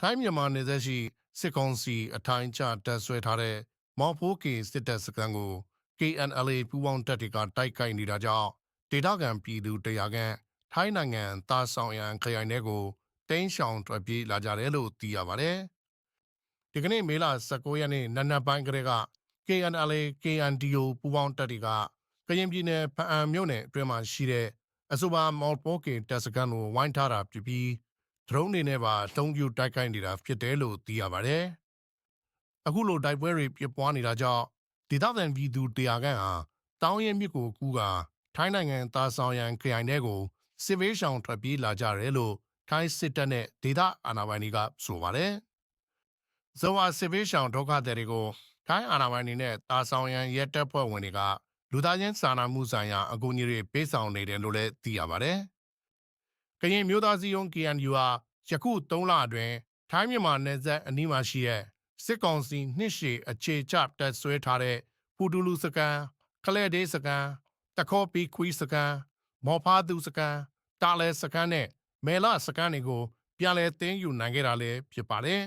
ထိုင်းမြန်မာနယ်စပ်ရှိစစ်ကောင်စီအထိုင်းချတပ်ဆွဲထားတဲ့မော်ဖိုးကေစစ်တပ်စခန်းကို KNLA ပူးပေါင်းတပ်တွေကတိုက်ခိုက်နေတာကြောင့်ဒေသခံပြည်သူတရားခန့်ထိုင်းနိုင်ငံတာဆောင်ရန်ခရိုင်ထဲကိုတင်းရှောင်ထွက်ပြေးလာကြတယ်လို့သိရပါတယ်။ဒီကနေ့မေလ19ရက်နေ့နနက်ပိုင်းကလေးက KNLA KNDO ပူးပေါင်းတပ်တွေကကရင်ပြည်နယ်ဖအံမြို့နယ်အတွင်းမှာရှိတဲ့အဆိုပါမော်ဖိုးကေတပ်စခန်းကိုဝိုင်းထားတာဖြစ်ပြီး ဒရုန်းတွေနဲ့ပါတုံးပြတိုက်ခိုက်နေတာဖြစ်တယ်လို့သိရပါတယ်။အခုလိုတိုက်ပွဲတွေပြစ်ပွားနေတာကြောင့်ဒေသခံပြည်သူတရားခန့်ဟာတောင်းရင်မြစ်ကိုကူးကာထိုင်းနိုင်ငံသားဆောင်ရန်ခရိုင်ထဲကိုစစ်ဘေးရှောင်ထွက်ပြေးလာကြတယ်လို့ထိုင်းစစ်တပ်နဲ့ဒေသအာဏာပိုင်တွေကဆိုပါတယ်။ဇောဝါစစ်ဘေးရှောင်ဒုက္ခသည်တွေကိုထိုင်းအာဏာပိုင်တွေနဲ့တာဆောင်ရန်ရဲတပ်ဖွဲ့ဝင်တွေကလူသားချင်းစာနာမှုဆိုင်ရာအကူအညီတွေပေးဆောင်နေတယ်လို့လည်းသိရပါတယ်။ ကရင်မျိုးသားစည်းရုံး KNU ဟာယခု3လအတွင်းထိုင်းမြန်မာနယ်စပ်အနီးမှာရှိတဲ့စစ်ကောင်စီနှစ်ရှည်အခြေချတပ်ဆွဲထားတဲ့ပူတူလူစကန်ကလဲဒေးစကန်တခေါပီခွီစကန်မော်ဖားသူစကန်တာလဲစကန်နဲ့မဲလစကန်တွေကိုပြန်လည်သိမ်းယူနိုင်ခဲ့တာလည်းဖြစ်ပါတယ်